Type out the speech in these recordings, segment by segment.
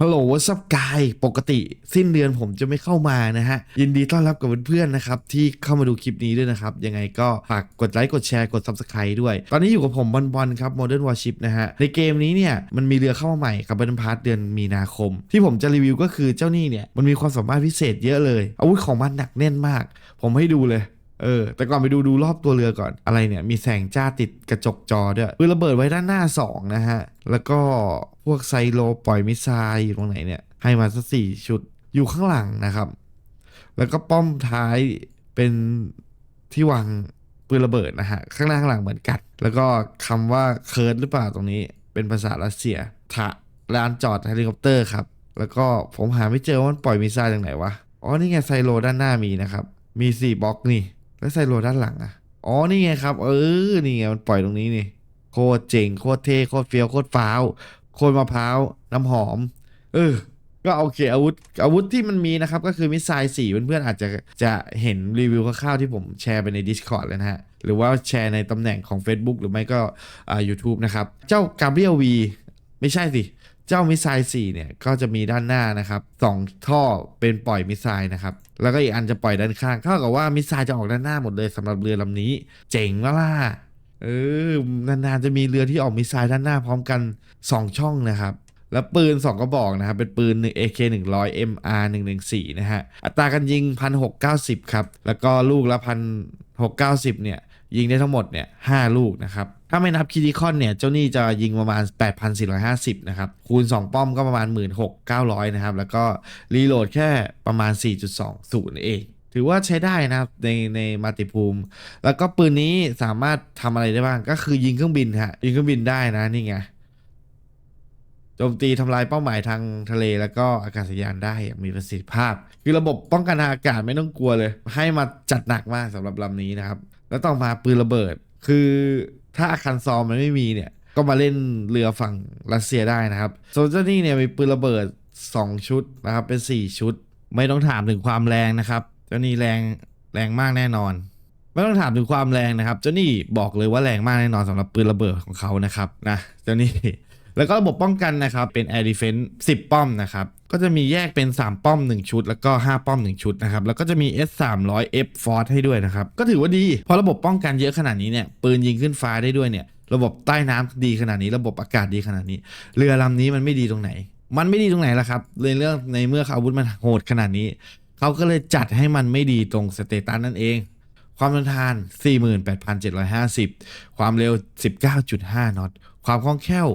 ฮัลโหลวัสับกายปกติสิ้นเดือนผมจะไม่เข้ามานะฮะ ยินดีต้อนรับกับเพื่อนๆนะครับ ที่เข้ามาดูคลิปนี้ด้วยนะครับ ยังไงก็ฝากกดไลค์กดแชร์กด Subscribe ด้วย ตอนนี้อยู่กับผมบอลบอลครับ Modern Warship นะฮะ ในเกมนี้เนี่ย มันมีเรือเข้ามาใหม่กับบันพาร์ทเดือนมีนาคม ที่ผมจะรีวิวก็คือเจ้านี่เนี่ยมันมีความสามารถพิเศษเยอะเลย อาวุธของมันหนักแน่นมาก ผมให้ดูเลย เออ แต่ก่อนไปดูดูรอบตัวเรือก่อน อะไรเนี่ย มีแสงจ้าติดกระจกจอด้วยปืนระเบิดไว้ด้านหน้า 2 นะฮะ แล้วก็พวกไซโลปล่อยมิสไซล์อยู่ตรงไหนเนี่ย ให้มาสักสี่ชุด อยู่ข้างหลังนะครับ แล้วก็ป้อมท้ายเป็นที่วางปืนระเบิดนะฮะ ข้างหน้าข้างหลังเหมือนกัน แล้วก็คำว่าเคิร์ดหรือเปล่าตรงนี้ เป็นภาษารัสเซียทะลานจอดเฮลิคอปเตอร์ครับ แล้วก็ผมหาไม่เจอว่ามันปล่อยมิสไซล์จากไหนวะ อ๋อ นี่ไงไซโลด้านหน้ามีนะครับ มีสี่บล็อกนี่ แล้วไซโลด้านหลังอะอ๋อ นี่ไงครับ เออ นี่ไงมันปล่อยตรงนี้นี่ โคตรเจ๋ง โคตรเท่ โคตรเฟี้ยว โคตรฟ้าว โคตรมะพร้าว น้ำหอม เออ ก็โอเคอาวุธ อาวุธที่มันมีนะครับ ก็คือมิสไซล์สี่เพื่อนๆอาจจะจะเห็นรีวิวคร่าวๆที่ผมแชร์ไปใน Discord เลยนะฮะ หรือว่าแชร์ในตำแหน่งของ Facebook หรือไม่ก็อ่า YouTube นะครับ เจ้ากาเบรียลวี ไม่ใช่สิ เจ้ามิสไซล์4เนี่ยก็จะมีด้านหน้านะครับสองท่อเป็นปล่อยมิสไซล์นะครับ แล้วก็อีกอันจะปล่อยด้านข้างเท่ากับว่ามิสไซล์จะออกด้านหน้าหมดเลยสำหรับเรือลำนี้ เจ๋งวะล่ะเออนานๆจะมีเรือที่ออกมิสไซล์ด้านหน้าพร้อมกัน 2 ช่องนะครับแล้วปืน 2 กระบอกนะครับ เป็นปืน AK 100 MR 114 นะฮะ อัตราการยิง 1690 ครับ แล้วก็ลูกละ 1690 เนี่ย ยิงได้ทั้งหมดเนี่ย5ลูกนะครับ ถ้าไม่นับคิดิคอนเนี่ย เจ้านี่จะยิงประมาณ 8,450 นะครับ คูณ 2 ป้อมก็ประมาณ 16,900 นะครับ แล้วก็รีโหลดแค่ประมาณ 4.20 เอง ถือว่าใช้ได้นะครับ ในในมัติภูมิ แล้วก็ปืนนี้สามารถทำอะไรได้บ้าง ก็คือยิงเครื่องบินฮะ ยิงเครื่องบินได้นะนี่ไงโจมตีทำลายเป้าหมายทางทะเลแล้วก็อากาศยานได้อย่างมีประสิทธิภาพ คือระบบป้องกันทางอากาศไม่ต้องกลัวเลย ให้มาจัดหนักมากสำหรับลำนี้นะครับ แล้วต่อมาปืนระเบิด คือถ้าอาคันซอมมันไม่มีเนี่ย ก็มาเล่นเรือฝั่งรัสเซียได้นะครับโซลเจอร์นี่เนี่ยมีปืนระเบิด 2 ชุดนะครับ เป็น 4 ชุด ไม่ต้องถามถึงความแรงนะครับ เจ้านี่แรงแรงมากแน่นอน ไม่ต้องถามถึงความแรงนะครับ เจ้านี่บอกเลยว่าแรงมากแน่นอนสำหรับปืนระเบิดของเขานะครับนะ เจ้านี่ แล้วก็ระบบป้องกันนะครับเป็น Air Defense 10 ป้อมนะครับก็จะมีแยกเป็น 3 ป้อม 1 ชุด แล้วก็ 5 ป้อม 1 ชุดนะครับแล้วก็จะมี S 3 0 0 F Force ให้ด้วยนะครับก็ถือว่าดีพอระบบป้องกันเยอะขนาดนี้เนี่ยปืนยิงขึ้นฟ้าได้ด้วยเนี่ยระบบใต้น้ำดีขนาดนี้ ระบบอากาศดีขนาดนี้ เรือลำนี้มันไม่ดีตรงไหน มันไม่ดีตรงไหนล่ะครับในเรื่องในเมื่ออาวุธมันโหดขนาดนี้เขาก็เลยจัดให้มันไม่ดีตรงสเตตัสนั่นเอง ความทนทาน 48,750 ความเร็ว 19.5 นอต ความคล่องแคล่ว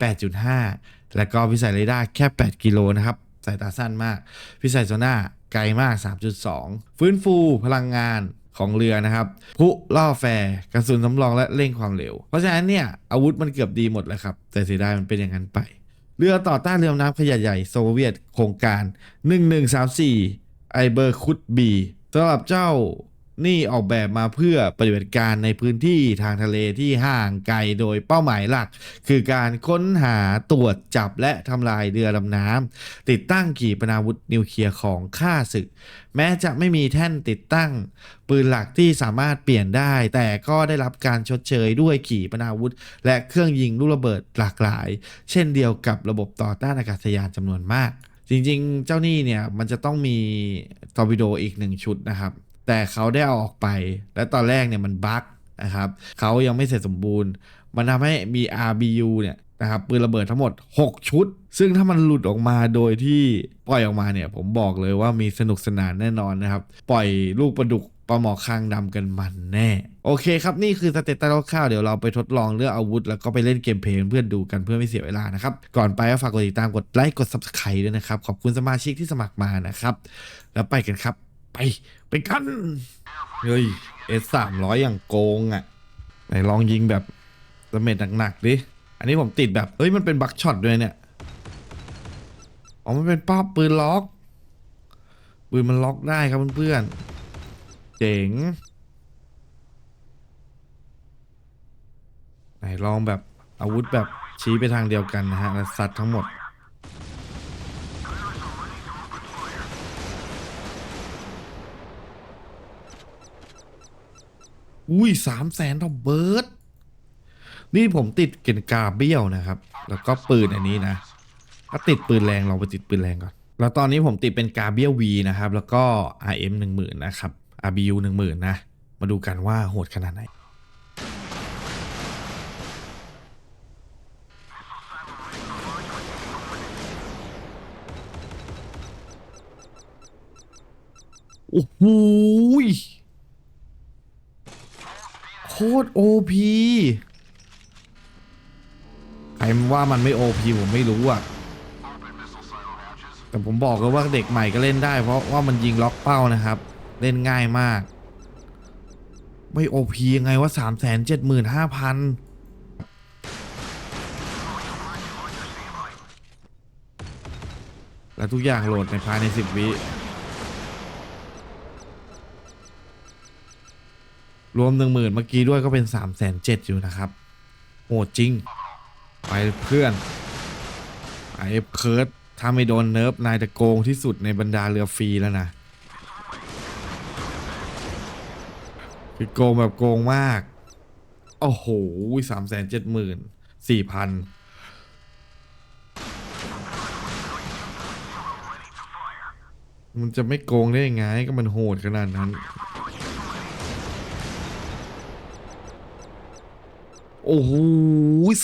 8.5 แล้วก็พิสัยเรดาร์แค่ 8 กิโลนะครับสายตาสั้นมากพิสัยโซน่าไกลมาก 3.2 ฟื้นฟูพลังงานของเรือนะครับพุล่อแฟร์กระสุนสำรองและเร่งความเร็ว เพราะฉะนั้นเนี่ยอาวุธมันเกือบดีหมดแล้วครับ แต่เสียดายมันเป็นอย่างนั้นไป เรือต่อต้านเรือดำน้ำขนาดใหญ่โซเวียตโครงการ 1134ไอเบอร์คุดบีสำหรับเจ้า นี่ออกแบบมาเพื่อปฏิบัติการในพื้นที่ทางทะเลที่ห่างไกลโดยเป้าหมายหลัก คือการค้นหาตรวจจับและทำลายเรือดำน้ำติดตั้งขีปนาวุธนิวเคลียร์ของข้าศึก แม้จะไม่มีแท่นติดตั้ง ปืนหลักที่สามารถเปลี่ยนได้ แต่ก็ได้รับการชดเชยด้วยขีปนาวุธ และเครื่องยิงลูกระเบิดหลากหลาย เช่นเดียวกับระบบต่อต้านอากาศยานจำนวนมาก จริงๆ เจ้านี่เนี่ยมันจะต้องมีตอร์ปิโดอีกหนึ่งชุดนะครับ แต่เขาได้เอาออกไป และตอนแรกเนี่ยมันบั๊กนะครับเขายังไม่เสร็จสมบูรณ์ มันทำให้มี RBU เนี่ยนะครับปืนระเบิดทั้งหมด 6 ชุด ซึ่งถ้ามันหลุดออกมาโดยที่ปล่อยออกมาเนี่ย ผมบอกเลยว่ามีสนุกสนานแน่นอนนะครับ ปล่อยลูกประดุกปลาหมอคางดำกันมันแน่ โอเคครับนี่คือสเตตัสคร่าวๆเดี๋ยวเราไปทดลองเลือกอาวุธ แล้วก็ไปเล่นเกมเพลย์เพื่อนดูกันเพื่อไม่เสียเวลานะครับ ก่อนไปก็ฝากกดติดตามกดไลค์กด subscribe ด้วยนะครับ ขอบคุณสมาชิกที่สมัครมานะครับ แล้วไปกันครับ ไป ไปกัน เฮ้ย S สามร้อยอย่างโกงอะ ไหนลองยิงแบบดาเมจหนักๆดิ อันนี้ผมติดแบบเฮ้ย มันเป็นบักช็อตด้วยเนี่ย อ๋อ มันเป็นป้าปืนล็อก ปืนมันล็อกได้ครับเพื่อนๆ เจ๋ง ไหนลองแบบอาวุธแบบชี้ไปทางเดียวกันนะฮะ แล้วซัดทั้งหมด อุ้ยสามแสนต่อเบิร์ดนี่ผมติดเกนกาเบี้ยวนะครับ แล้วก็ปืนอันนี้นะ ถ้าติดปืนแรงเราไปติดปืนแรงก่อน แล้วตอนนี้ผมติดเป็นกาเบี้ยววีนะครับ แล้วก็ RM 1 0,000นะครับ RBU 1 0,000นะ มาดูกันว่าโหดขนาดไหนโอ้โห ตรโอพีใครว่ามันไม่โอพีผมไม่รู้อะแต่ผมบอกเลยว่าเด็กใหม่ก็เล่นได้ เพราะว่ามันยิงล็อกเป้านะครับ เล่นง่ายมาก ไม่โอพียังไงว่าสามแสนเจ็ดหมื่นห้าพันและทุกอย่างโหลดในภายในสิบวิ รวมหนึ่งหมื่นเมื่อกี้ด้วยก็เป็นสามแสนเจ็ดอยู่นะครับโหดจริง ไปเพื่อนไอเอฟเคิร์ดถ้าไม่โดนเนิร์ฟนายจะโกงที่สุดในบรรดาเรือฟรีแล้วนะคือโกงแบบโกงมาก โอ้โหสามแสนเจ็ดหมื่นสี่พันมันจะไม่โกงได้ยังไง ก็มันโหดขนาดนั้น โอ้โห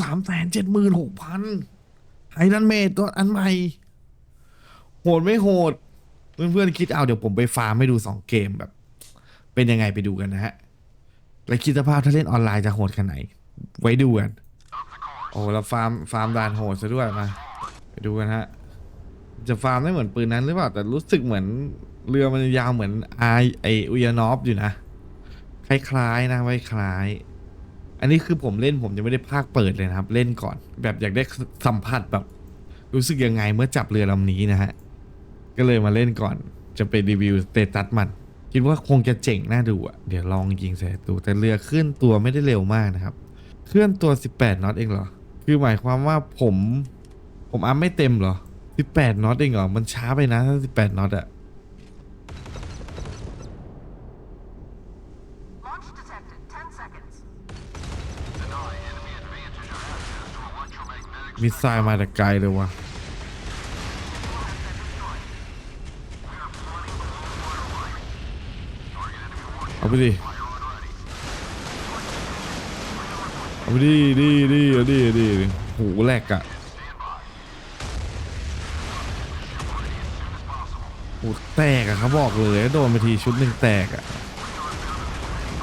สามแสนเจ็ดหมื่นหกพันไอ้นั่นเมดตัวอันใหม่ โหดไม่โหด เพื่อนๆคิดเอาเดี๋ยวผมไปฟาร์มให้ดูสองเกมแบบ เป็นยังไงไปดูกันนะฮะ และคิดสภาพถ้าเล่นออนไลน์จะโหดขนาดไหน ไว้ดูกัน โอ้แล้วฟาร์มฟาร์มดานโหดซะด้วยมา ไปดูกันฮะ จะฟาร์มได้เหมือนปืนนั้นหรือเปล่า แต่รู้สึกเหมือนเรือมันยาวเหมือนไอไออุยานอฟอยู่นะ คล้ายๆนะไม่คล้าย อันนี้คือผมเล่นผมจะไม่ได้ภาคเปิดเลยนะครับ เล่นก่อน แบบอยากได้สัมผัสแบบ รู้สึกยังไงเมื่อจับเรือลำนี้นะฮะ ก็เลยมาเล่นก่อน จะไปรีวิวสเตตัสมัน คิดว่าคงจะเจ๋งน่าดูอะ เดี๋ยวลองยิงใส่ตัวแต่เรือเคลื่อนตัวไม่ได้เร็วมากนะครับ เคลื่อนตัว 18น็อตเองเหรอ คือหมายความว่าผม ผมอัพไม่เต็มเหรอ 18น็อตเองเหรอ มันช้าไปนะถ้า18น็อตอะ มิสไซล์มาแต่ไกลเลยวะเอาไปดิเอาไปดิดิดิดิดิโหแหลกอะโหแตกอะเขาบอกเลยโดนไปทีชุดหนึ่งแตกอะ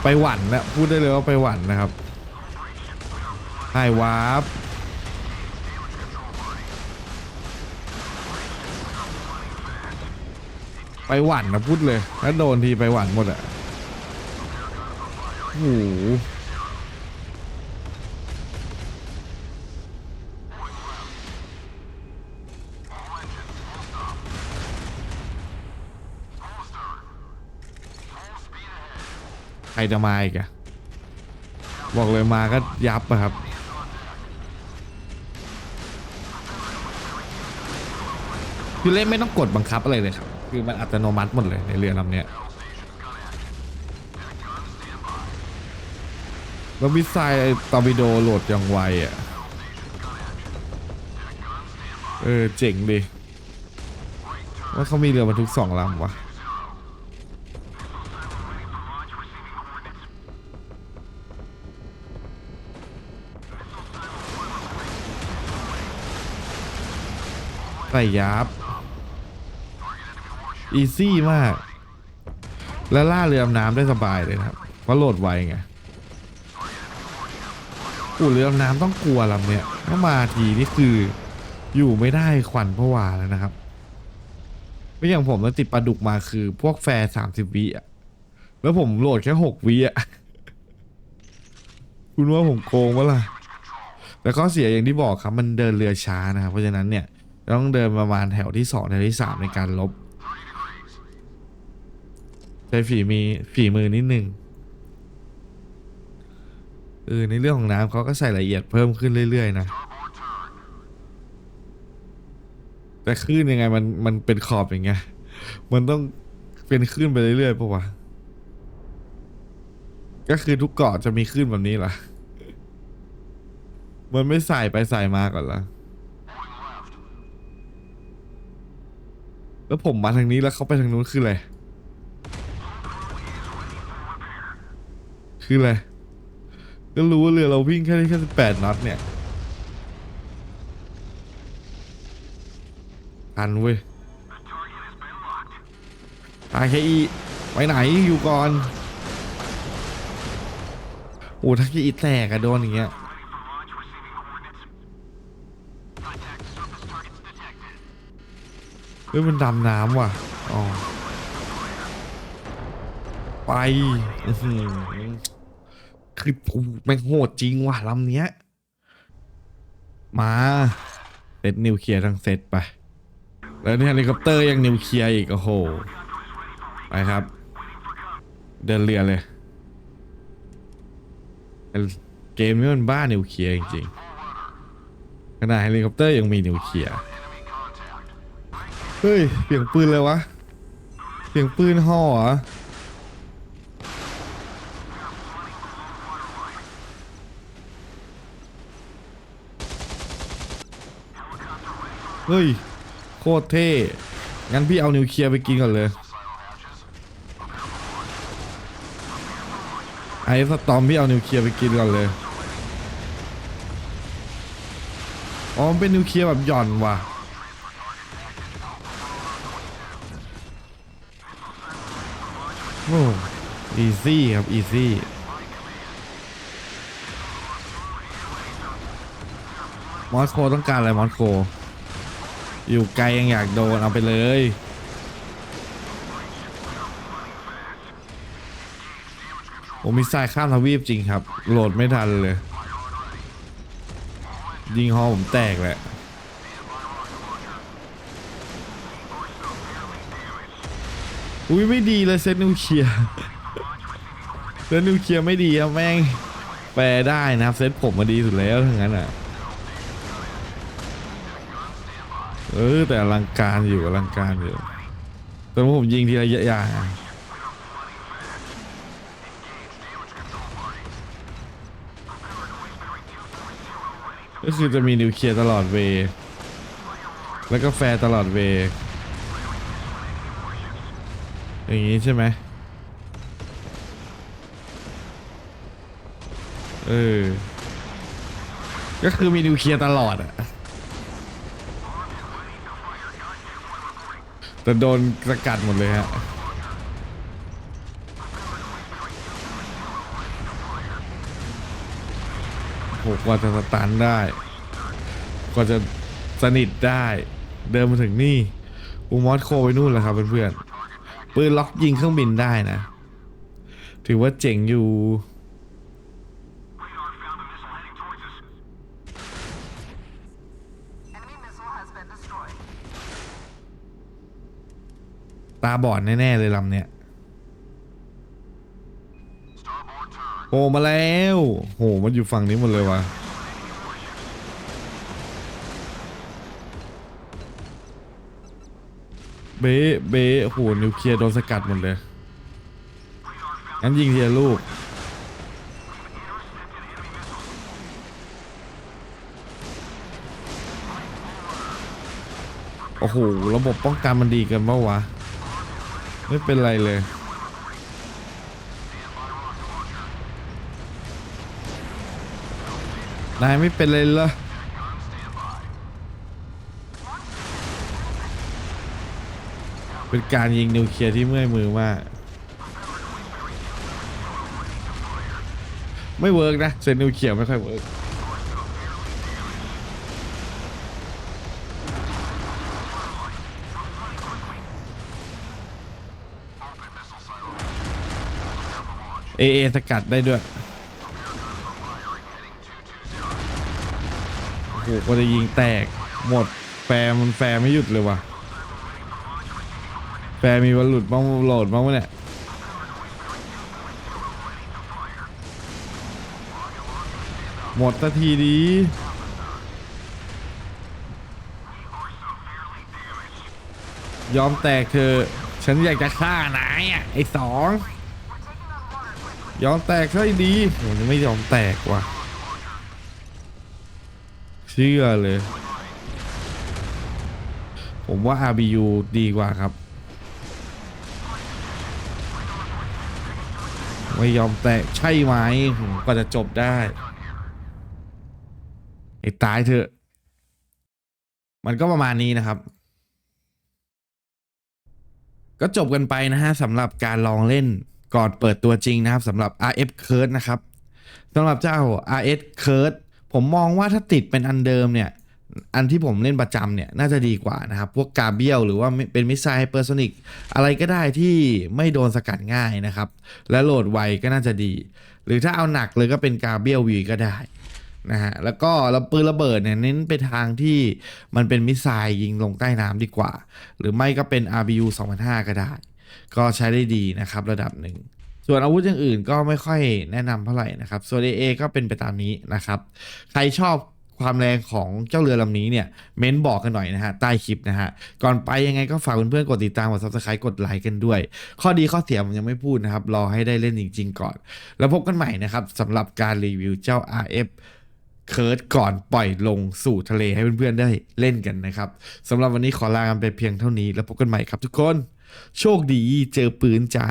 ไปหวันนะพูดได้เลยว่าไปหวันนะครับไฮวาร์ป ไปหวันนะพูดเลยแล้วโดนทีไปหวันหมดอะโอ้โหใครจะมาอีกอะบอกเลยมาก็ยับอะครับคือเล่นไม่ต้องกดบังคับอะไรเลยครับ คือมันอัตโนมัติหมดเลยในเรือลำเนี้ยแล้วมิสไซล์ตอร์ปิโดโหลดอย่างไวอะ เออ เจ๋งดิ ว่าเขามีเรือบรรทุกสองลำวะใส่ยับ อีซี่มาก และล่าเรือดำน้ำได้สบายเลยนะครับเพราะโหลดไวไงอู้เรือดำน้ำต้องกลัวลำเนี้ยถ้ามาทีนี่คืออยู่ไม่ได้ขวัญผวาแล้วนะครับไม่อย่างผมมันติดปลาดุกมาคือ พวกแฟร์สามสิบวิอะแล้วผมโหลดแค่หกวิอะคุณว่าผมโกงวะล่ะแต่ข้อเสียอย่างที่บอกครับมันเดินเรือช้านะครับเพราะฉะนั้นเนี่ยต้องเดินประมาณแถวที่สองแถวที่สามในการลบ ใช้ฝีมีฝีมือนิดนึงเออในเรื่องของน้ำเขาก็ใส่ละเอียดเพิ่มขึ้นเรื่อยๆนะ แต่คลื่นยังไงมันมันเป็นขอบอย่างเงี้ยมันต้องเป็นคลื่นไปเรื่อยๆปะวะก็คือทุกเกาะจะมีคลื่นแบบนี้เหรอมันไม่ใส่ไปใส่มาก่อนเหรอแล้วผมมาทางนี้แล้วเขาไปทางนู้นคืออะไร คืออะไร ก็รู้ว่าเรือเราวิ่งแค่ได้แค่สิบแปดน็อตเนี่ย อันเว้ยอาเคอีไปไหนอยู่ก่อน โอ้ถ้าเคอีแตกอะโดนอย่างเงี้ยเฮ้ยมันดำน้ำว่ะ อ๋อ ไปอื้อ คือโหแม่งโหดจริงว่ะลำเนี้ย มาเซตนิวเคลียร์ทั้งเซตไป แล้วนี่เฮลิคอปเตอร์ยังนิวเคลียร์อีก โอ้โห ไปครับ เดินเรือเลย เกมนี้มันบ้านิวเคลียร์จริงๆขนาดเฮลิคอปเตอร์ยังมีนิวเคลียร์ เฮ้ยเสียงปืนเลยวะเสียงปืนห่อเหรอ เฮ้ย โคตรเท่ งั้นพี่เอานิวเคลียร์ไปกินก่อนเลยไอ้สตอมพี่เอานิวเคลียร์ไปกินก่อนเลย อ๋อมเป็นนิวเคลียร์แบบหย่อนว่ะ โอ้อีซี่ครับ อีซี่มอสโคต้องการอะไรมอสโค อยู่ไกลยังอยากโดนเอาไปเลย ผมมีสายข้ามทวีปจริงครับ โหลดไม่ทันเลย ยิงฮอผมแตกแหละอุ้ยไม่ดีเลยเซตนิวเคลียร์เซตนิวเคลียร์ไม่ดีครับแม่งแปลได้นะครับ เซตผมมาดีสุดแล้วทั้งนั้นอะ เออแต่อลังการอยู่อลังการอยู่แต่ว่าผมยิงทีละอย่างอะก็คือจะมีนิวเคลียร์ตลอดเว แล้วก็แฟร์ตลอดเว อย่างนี้ใช่ไหมเออ ก็คือมีนิวเคลียร์ตลอดอะ แต่โดนสกัดหมดเลยฮะโหกว่าจะสตันได้ กว่าจะสนิทได้ เดินมาถึงนี่อูมอสโคไปนู่นแล้วครับเพื่อนๆปืนล็อกยิงเครื่องบินได้นะ ถือว่าเจ๋งอยู่าบอดแน่ๆเลยลำเนี้ยโผล่มาแล้วโหมันอยู่ฝั่งนี้หมดเลยวะเบ๊เบ๊โหนิวเคลียร์โดนสกัดหมดเลยงั้นยิงทีละลูกโอ้โห ระบบป้องกันมันดีเกันปะวะ ไม่เป็นไรเลย นายไม่เป็นไรเหรอเป็นการยิงนิวเคลียร์ที่เมื่อยมือมาก ไม่เวิร์กนะเซนนิวเคลียร์ไม่ค่อยเวิร์ก เอเอสกัดได้ด้วยโอ้โหก็จะยิงแตกหมดแฟร์มันแฟร์ไม่หยุดเลยว่ะ แฟร์มีวันหลุดบ้างโหลดบ้างวะเนี่ยหมดสักทีดียอมแตกเธอะฉันอยากจะฆ่านายอะ ไอ้สอง ยอมแตกใช่ดีผมยังไม่ยอมแตกว่ะ เชื่อเลย ผมว่า RBU ดีกว่าครับ ไม่ยอมแตะใช่ไหมหืมกว่าจะจบได้ ไอ้ตายเถอะ มันก็ประมาณนี้นะครับก็จบกันไปนะฮะสำหรับการลองเล่น ก่อนเปิดตัวจริงนะครับสำหรับ RF Curse นะครับสำหรับเจ้า RS Curse ผมมองว่าถ้าติดเป็นอันเดิมเนี่ย อันที่ผมเล่นประจำเนี่ยน่าจะดีกว่านะครับ พวกกาเบียลหรือว่าเป็นมิสไซล์เปอร์โซนิกอะไรก็ได้ที่ไม่โดนสกัดง่ายนะครับ และโหลดไวก็น่าจะดี หรือถ้าเอาหนักเลยก็เป็นกาเบียลวีก็ได้นะฮะแล้วก็แล้วปืนระเบิดเนี่ยเน้นไปทางที่มันเป็นมิสไซล์ยิงลงใต้น้ำดีกว่า หรือไม่ก็เป็น RBU 2005 ก็ได้ ก็ใช้ได้ดีนะครับระดับหนึ่งส่วนอาวุธอย่างอื่นก็ไม่ค่อยแนะนำเท่าไหร่นะครับส่วน AA ก็เป็นไปตามนี้นะครับ ใครชอบความแรงของเจ้าเรือลำนี้เนี่ย เม้นบอกกันหน่อยนะฮะ ใต้คลิปนะฮะ ก่อนไปยังไงก็ฝากเพื่อนๆกดติดตามกด subscribe กดไลค์กันด้วย ข้อดีข้อเสียผมยังไม่พูดนะครับ รอให้ได้เล่นจริง ๆ ก่อน แล้วพบกันใหม่นะครับสำหรับการรีวิวเจ้า RF เคิร์ดก่อนปล่อยลงสู่ทะเลให้เพื่อนๆได้เล่นกันนะครับสำหรับวันนี้ขอลากันไปเพียงเท่านี้ แล้วพบกันใหม่ครับทุกคน โชคดีเจอปืนจ้า